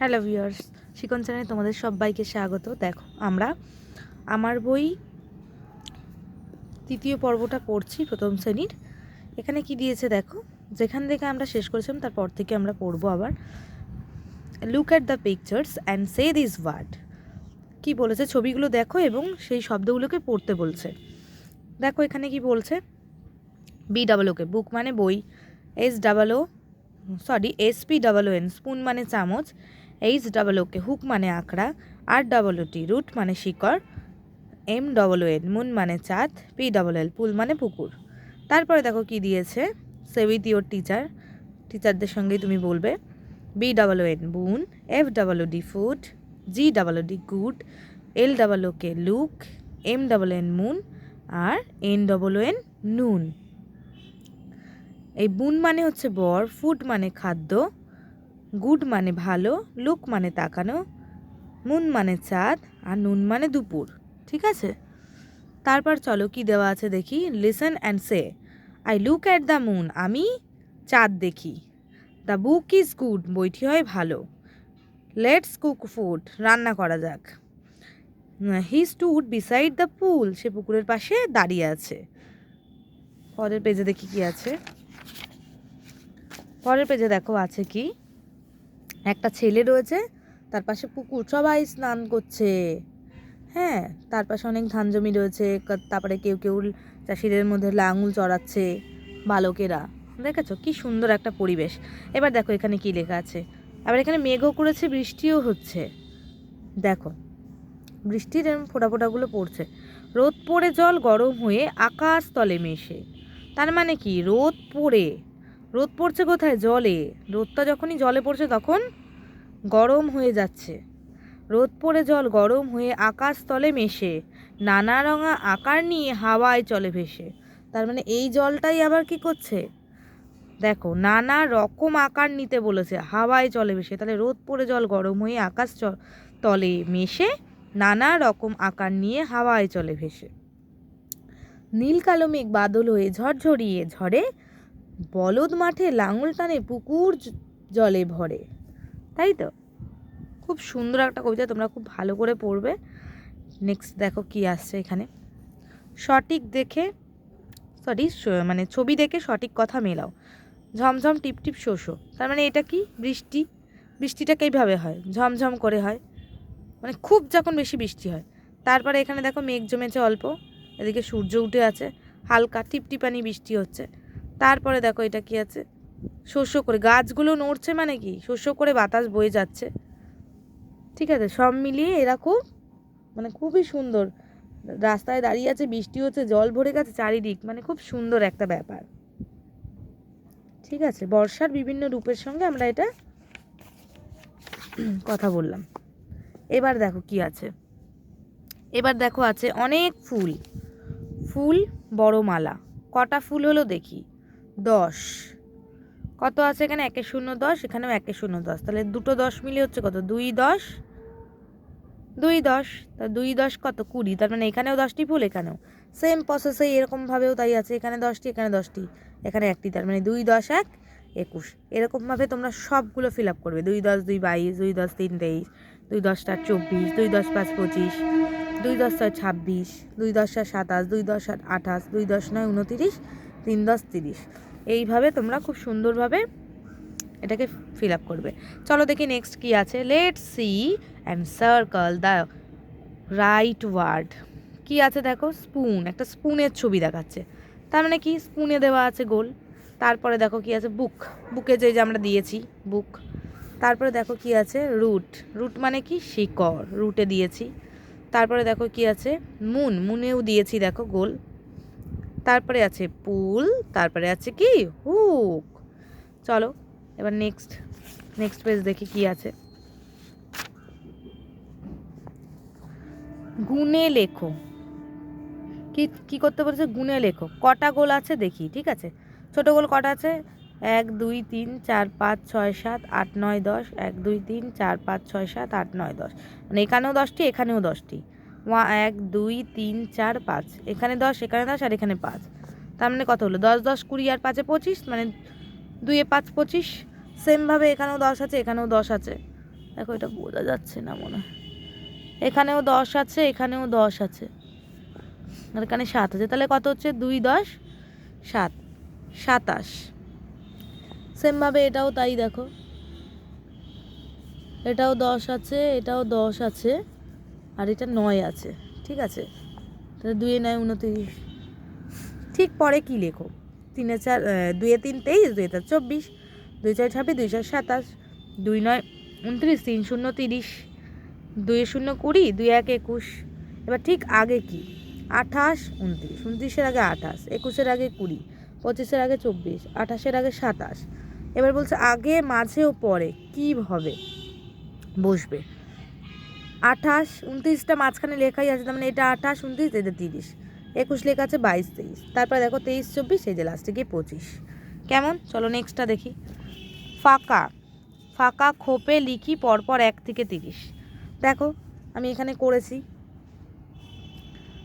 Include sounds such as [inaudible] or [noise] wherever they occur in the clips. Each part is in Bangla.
হ্যালো ভিউয়ার্স, শিকন চ্যানেলে তোমাদের সবাইকে স্বাগত। দেখো, আমরা আমার বই তৃতীয় পর্বটা পড়ছি, প্রথম শ্রেণির। এখানে কি দিয়েছে দেখো, যেখান থেকে আমরা শেষ করেছিলাম, তারপর থেকে আমরা পড়ব আবার। Look at the pictures and say this word কি বলেছে? ছবিগুলো দেখো এবং সেই শব্দগুলোকে পড়তে বলছে। দেখো, এখানে কি বলছে? বি ডাবল ওকে বুক মানে বই। S double O sorry S P double N spoon মানে চামচ। এইচ ডাবল ওকে হুক মানে আঁকড়া আর ডাবল টি রুট মানে শিকড় এম ডবল এন মুন মানে চাঁদ পি ডাবল এল পুল মানে পুকুর। তারপরে দেখো কি দিয়েছে? সে উইথ ইয়োর টিচার টিচারদের সঙ্গেই তুমি বলবে। B double N boon F double D food G double D good L double okay look M double N moon R N double N noon এই বুন মানে হচ্ছে বর ফুড মানে খাদ্য গুড মানে ভালো, লুক মানে তাকানো মুন মানে চাঁদ আর নুন মানে দুপুর, ঠিক আছে? তারপর চলো কি দেওয়া আছে দেখি listen and say I look at the moon আমি চাঁদ দেখি দ্য বুক ইজ গুড বইটি হয় ভালো লেটস কুক ফুড রান্না করা যাক he stood beside the pool সে পুকুরের পাশে দাঁড়িয়ে আছে, পরের পেজে দেখি কি আছে, পরের পেজে দেখো আছে কি একটা ছেলে রয়েছে, তার পাশে পুকুর, সবাই স্নান করছে। হ্যাঁ তার পাশে অনেক ধান জমি রয়েছে তারপরে কেউ কেউ চাষিদের মধ্যে লাঙুল চড়াচ্ছে, বালকেরা। দেখেছ? কি সুন্দর একটা পরিবেশ। এবার দেখো এখানে কি লেখা আছে। আবার এখানে মেঘও করেছে, বৃষ্টিও হচ্ছে। দেখো, বৃষ্টির ফোঁটা ফোঁটাগুলো পড়ছে। রোদ পড়ে জল গরম হয়ে আকাশ তলে মেশে। তার মানে কি? রোদ পড়ে। রোদ পড়ছে কোথায়? জলে। রোদটা যখনই জলে পড়ছে তখন গরম হয়ে যাচ্ছে। রোদ পড়ে জল গরম হয়ে আকাশ তলে মেশে। নানা রঙা আকার নিয়ে হাওয়ায় চলে ভেসে। তার মানে এই জলটাই আবার কি করছে? দেখো, নানা রকম আকার নিতে বলেছে, হাওয়ায় চলে ভেসে। তাহলে রোদ পড়ে জল গরম হয়ে আকাশ তলে মেশে নানা রকম আকার নিয়ে হাওয়ায় চলে ভেসে। নীল কালো মেঘ বাদল হয়ে ঝরঝরিয়ে ঝরে, বলদ মাঠে লাঙল টানে পুকুর জলে ভরে। তাই তো? খুব সুন্দর একটা কবিতা, তোমরা খুব ভালো করে পড়বে। নেক্সট দেখো কি আসছে এখানে। সঠিক দেখে সরি মানে ছবি দেখে সঠিক কথা মেলাও। ঝমঝম, টিপ টিপ শোষো তার মানে এটা কি? বৃষ্টি। বৃষ্টিটা কীভাবে হয়? ঝমঝম করে হয়। মানে খুব যখন বেশি বৃষ্টি হয়। তারপরে এখানে দেখো মেঘ জমেছে অল্প। এদিকে সূর্য উঠে আছে। হালকা টিপটিপানি বৃষ্টি হচ্ছে। তারপরে দেখো এটা কি আছে? শস্য করে, গাছগুলো নড়ছে মানে কি? শস্য করে বাতাস বয়ে যাচ্ছে। ঠিক আছে, সব মিলিয়ে এরকম মানে খুবই সুন্দর। রাস্তায় দাঁড়িয়ে আছে, বৃষ্টি হচ্ছে, জল ভরে গেছে, চারিদিক মানে খুব সুন্দর একটা ব্যাপার। ঠিক আছে, বর্ষার বিভিন্ন রূপের সঙ্গে আমরা এটা কথা বললাম। এবার দেখো কি আছে। এবার দেখো আছে অনেক ফুল। ফুল, বড় মালা। কটা ফুল হলো দেখি? দশ। কত আছে এখানে? একে শূন্য দশ, এখানেও একে শূন্য দশ। তাহলে দুটো দশ মিলে হচ্ছে কত? দুই দশ? দুই দশ? তা দুই দশ কত? কুড়ি। তার মানে এখানেও দশটি ফুল এখানেও। সেম প্রসেসে এরকমভাবেও তাই আছে। এখানে দশটি এখানে দশটি। এখানে একটি। তার মানে দুই দশ এক একুশ। এরকমভাবে তোমরা সবগুলো ফিল আপ করবে। দুই দশ, দুই বাইশ, দুই দশ, তিন তেইশ, দুই দশ চার চব্বিশ, দুই দশ পাঁচ পঁচিশ, দুই দশ ছয় ছাব্বিশ, দুই দশ সাত সাতাশ, দুই দশ সাত আঠাশ, দুই দশ নয় উনতিরিশ তিন দশ তিরিশ। এইভাবে তোমরা খুব সুন্দরভাবে এটাকে ফিল আপ করবে। চলো দেখি নেক্সট কি আছে। Let see and circle the right word কি আছে দেখো? স্পুন একটা স্পুনের ছবি দেখাচ্ছে। তার মানে কি? স্পুনে দেওয়া আছে গোল। তারপরে দেখো কি আছে? বুক বুকে যে যে আমরা দিয়েছি বুক তারপরে দেখো কি আছে? রুট রুট মানে কি? শিকড় রুটে দিয়েছি। তারপরে দেখো কি আছে? মুন মুনেও দিয়েছি দেখো গোল। তারপরে আছে পুল, তারপরে আছে কি? হুক। চলো, এবার নেক্সট নেক্সট পেজ দেখি কি আছে। গুনে লেখো। কি কি করতে বলেছে? গুনে লেখো। কটা গোল আছে দেখি, ঠিক আছে? ছোট গোল কটা আছে? এক, দুই, তিন, চার, পাঁচ, ছয়, সাত, আট, নয়, দশ। এক, দুই, তিন, চার, পাঁচ, ছয়, সাত, আট, নয়, দশ। মানে এখানেও দশটি এখানেও দশটি। ওয়া এক, দুই, তিন, চার, পাঁচ। এখানে দশ এখানে দশ আর এখানে পাঁচ। তার মানে কত হলো? দশ দশ, কুড়ি আর পাঁচে পঁচিশ মানে দুইয়ে পাঁচ, পঁচিশ। সেমভাবে এখানেও দশ আছে, এখানেও দশ আছে। দেখো, এটা বোঝা যাচ্ছে না মনে হয়। এখানেও দশ আছে, এখানেও দশ আছে। আর এখানে সাত আছে। তাহলে কত হচ্ছে? দুই, দশ, সাত, সাতাশ। সেমভাবে এটাও তাই দেখো। এটাও দশ আছে, এটাও দশ আছে। আর এটা নয় আছে, ঠিক আছে? তাহলে দুয়ে নয় উনতিরিশ। ঠিক পরে কি লেখো? তিনে চার দুয়ে তিন তেইশ, দুয়ে চার চব্বিশ দুই চার ছাব্বিশ দুই চার সাতাশ, দুই নয় উনত্রিশ, তিন শূন্য তিরিশ দুই শূন্য কুড়ি দুই এক একুশ। এবার ঠিক আগে কি? আঠাশ উনত্রিশ, উনত্রিশের আগে আঠাশ, একুশের আগে কুড়ি, পঁচিশের আগে চব্বিশ, আঠাশের আগে সাতাশ। এবার বলছে আগে, মাঝে ও পরে, কী হবে? বসবে। আঠাশ, উনত্রিশটা মাঝখানে লেখাই আছে, তার মানে এটা আঠাশ, উনত্রিশ, এটা তিরিশ। একুশ লেখা আছে, বাইশ, তেইশ। তারপর দেখো তেইশ, চব্বিশ, এই যে লাস্টে গিয়ে পঁচিশ। কেমন? চলো নেক্সটটা দেখি। ফাঁকা। ফাঁকা খোপে লিখি পরপর এক থেকে তিরিশ। দেখো, আমি এখানে করেছি।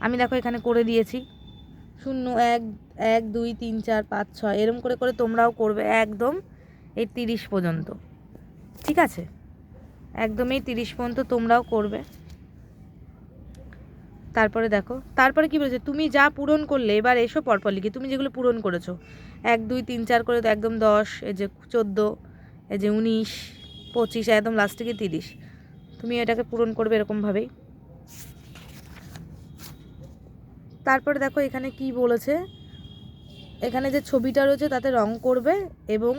আমি দেখো এখানে করে দিয়েছি। শূন্য, এক এক, দুই, তিন, চার, পাঁচ, ছয়, এরম করে করে তোমরাও করবে একদম এই তিরিশ পর্যন্ত। ঠিক আছে? একদম এই তিরিশ পর্যন্ত তোমরাও করবে। তারপরে দেখো, তারপরে কি বলেছে? তুমি যা পূরণ করলে, এবার এসো পরপর লিখে, তুমি যেগুলো পূরণ করেছ, এক, দুই, তিন, চার করে তো একদম দশ, এই যে চোদ্দ, এই যে উনিশ, পঁচিশ, একদম লাস্টে গিয়ে তিরিশ। তুমি এটাকে পূরণ করবে এরকমভাবেই। তারপরে দেখো, এখানে কি বলেছে? এখানে যে ছবিটা রয়েছে, তাতে রং করবে এবং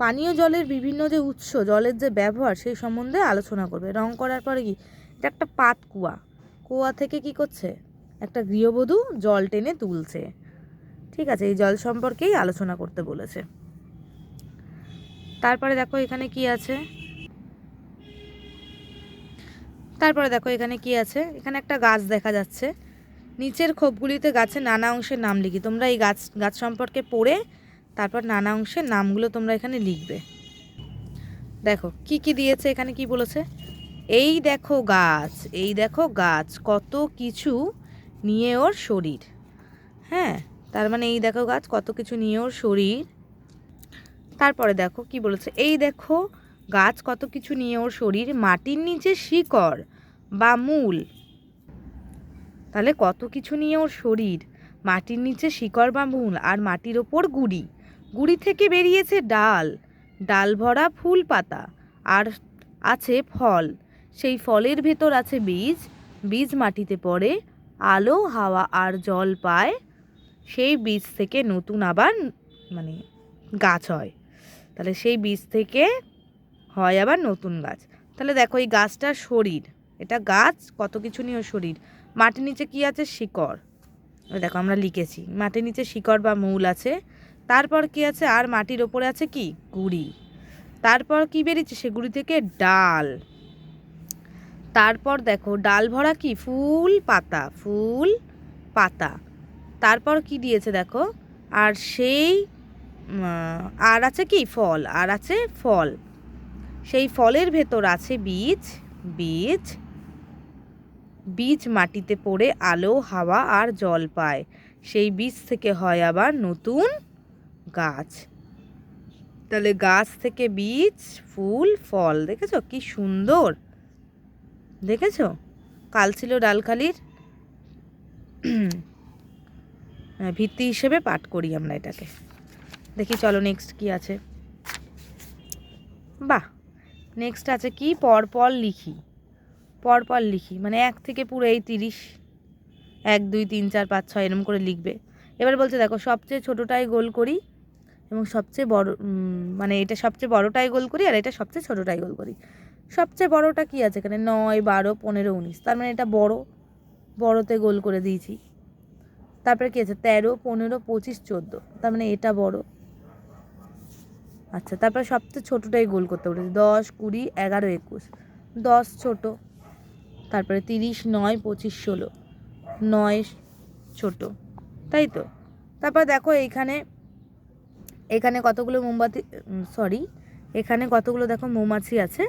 পানীয় জলের বিভিন্ন যে উৎস, জলের যে ব্যবহার, সেই সম্বন্ধে আলোচনা করবে। রং করার পরে কি? এটা একটা পাত কুয়া। কুয়া থেকে কি করছে? একটা গৃহবধূ জল টেনে তুলছে। ঠিক আছে, এই জল সম্পর্কেই আলোচনা করতে বলেছে। তারপরে দেখো এখানে কি আছে? তারপরে দেখো এখানে কি আছে? এখানে একটা গাছ দেখা যাচ্ছে। নিচের খোপগুলিতে গাছের নানা অংশের নাম লিখি। তোমরা এই গাছ গাছ সম্পর্কে পড়ে তারপর নানা অংশের নামগুলো তোমরা এখানে লিখবে। দেখো, কি কি দিয়েছে এখানে কি বলেছে? এই দেখো গাছ, এই দেখো গাছ, কত কিছু নিয়ে ওর শরীর। হ্যাঁ তার মানে এই দেখো গাছ, কত কিছু নিয়ে ওর শরীর। তারপরে দেখো কি বলেছে? এই দেখো গাছ, কত কিছু নিয়ে ওর শরীর, মাটির নিচে শিকড় বা মূল। তাহলে কত কিছু নিয়ে ওর শরীর, মাটির নিচে শিকড় বা মূল, আর মাটির ওপর গুড়ি। গুড়ি থেকে বেরিয়েছে ডাল। ডাল ভরা ফুল পাতা। আর আছে ফল। সেই ফলের ভেতর আছে বীজ। বীজ মাটিতে পড়ে, আলো, হাওয়া আর জল পায়। সেই বীজ থেকে নতুন আবার মানে গাছ হয়। তাহলে সেই বীজ থেকে হয় আবার নতুন গাছ। তাহলে দেখো এই গাছটার শরীর। এটা গাছ, কত কিছু নিয়ে ওর শরীর। মাটির নিচে কি আছে? শিকড়। দেখো আমরা লিখেছি। মাটির নিচে শিকড় বা মূল আছে। তারপর কি আছে? আর মাটির ওপরে আছে কি? গুড়ি। তারপর কি বেরিয়েছে? সে গুড়ি থেকে ডাল। তারপর দেখো, ডাল ভরা কি? ফুল পাতা ফুল পাতা। তারপর কি দিয়েছে দেখো? আর সেই আর আছে কি? ফল। আর আছে ফল। সেই ফলের ভেতর আছে বীজ বীজ বীজ মাটিতে পড়ে আলো, হাওয়া আর জল পায়। সেই বীজ থেকে হয় আবার নতুন গাছ। তাহলে গাছ থেকে বীজ ফুল ফল দেখেছ কি সুন্দর? দেখেছ? কাল ছিল ডালখালির। হ্যাঁ, ভিত্তি হিসেবে পাঠ করি আমরা এটাকে। দেখি চলো নেক্সট কি আছে। বাহ! নেক্সট আছে কি? পরপর লিখি। পরপর লিখি মানে এক থেকে পুরো এই তিরিশ। এক দুই তিন চার পাঁচ ছয় এরম করে লিখবে। এবার বলছে দেখো সবচেয়ে ছোটোটাই গোল করি। এবং সবচেয়ে বড় মানে এটা সবচেয়ে বড়টাই গোল করি আর এটা সবচেয়ে ছোটোটাই গোল করি। সবচেয়ে বড়টা কি আছে এখানে? নয়, বারো, পনেরো, উনিশ। তার মানে এটা বড়, বড়তে গোল করে দিয়েছি। তারপরে কি আছে? তেরো, পনেরো, পঁচিশ, চোদ্দ। তার মানে এটা বড়। আচ্ছা তারপরে সবচেয়ে ছোটোটাই গোল করতে বলেছি। দশ, কুড়ি, এগারো, একুশ। দশ ছোট। তারপরে তিরিশ, নয়, পঁচিশ, ষোলো। নয় ছোট। তাই তো? তারপর দেখো এইখানে এখানে কতগুলো মোমবাতি সরি এখানে কতগুলো দেখো মৌমাছি আছে।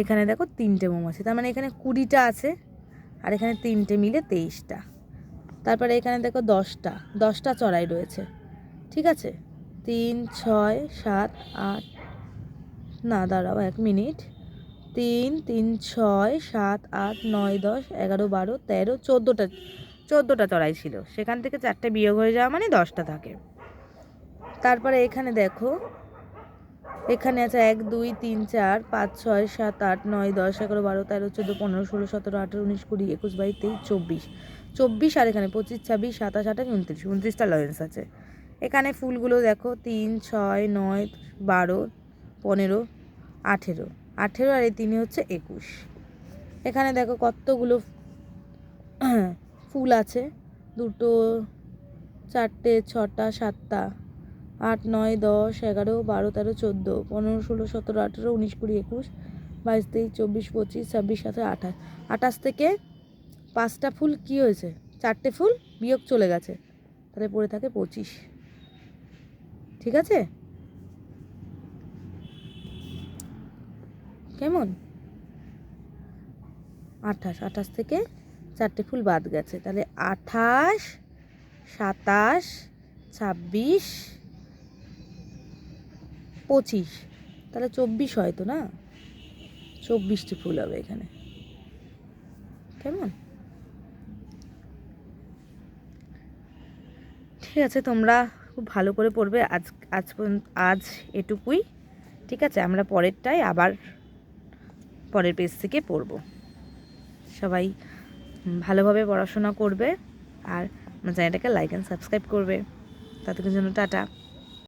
এখানে দেখো তিনটে মৌমাছি, তার মানে এখানে কুড়িটা আছে আর এখানে তিনটে মিলে তেইশটা। তারপরে এখানে দেখো দশটা দশটা চড়াই রয়েছে, ঠিক আছে? তিন, ছয়, সাত, আট, না দাঁড়াও এক মিনিট। তিন তিন, ছয়, সাত, আট, নয়, দশ, এগারো, বারো, তেরো, চোদ্দোটা চোদ্দোটা চড়াই ছিল। সেখান থেকে চারটে বিয়োগ হয়ে যাওয়া মানে দশটা থাকে। তারপরে এখানে দেখো। এখানে আছে এক, দুই, তিন, চার, পাঁচ, ছয়, সাত, আট, নয়, দশ, এগারো, বারো, তেরো, চোদ্দ, পনেরো, ষোলো, সতেরো, আঠেরো, উনিশ, কুড়ি, একুশ, বাইশ, তেইশ, চব্বিশ। চব্বিশ আর এখানে পঁচিশ, ছাব্বিশ, সাতাশ, আঠাশ, উনত্রিশ। উনত্রিশটা লয়েন্স আছে। এখানে ফুলগুলো দেখো, তিন, ছয়, নয়, বারো, পনেরো, আঠেরো। আঠেরো আর এই তিনে হচ্ছে একুশ। এখানে দেখো কতগুলো [clears throat] ফুল আছে। দুটো, চারটে, ছটা, সাতটা আট, নয়, দশ, এগারো, বারো, তেরো, চোদ্দ, পনেরো, ষোলো, সতেরো, আঠেরো, উনিশ, কুড়ি, একুশ, বাইশ, তেইশ, চব্বিশ, পঁচিশ, ছাব্বিশ, সাতাশ, আঠাশ। আঠাশ থেকে পাঁচটা ফুল কী হয়েছে? চারটে ফুল বিয়োগ চলে গেছে। তাহলে পড়ে থাকে পঁচিশ। ঠিক আছে? কেমন? আঠাশ। আঠাশ থেকে চারটে ফুল বাদ গেছে। তাহলে আঠাশ, সাতাশ, ছাব্বিশ পঁচিশ। তাহলে চব্বিশ হয়তো না? চব্বিশটি ফুল হবে এখানে। কেমন? ঠিক আছে, তোমরা খুব ভালো করে পড়বে আজ আজ আজ এটুকুই। ঠিক আছে, আমরা পরেরটাই আবার পরের পেজ থেকে পড়ব। সবাই ভালোভাবে পড়াশোনা করবে আর আমার চ্যানেলটাকে লাইক অ্যান্ড সাবস্ক্রাইব করবে। ততক্ষণ জন্য টাটা।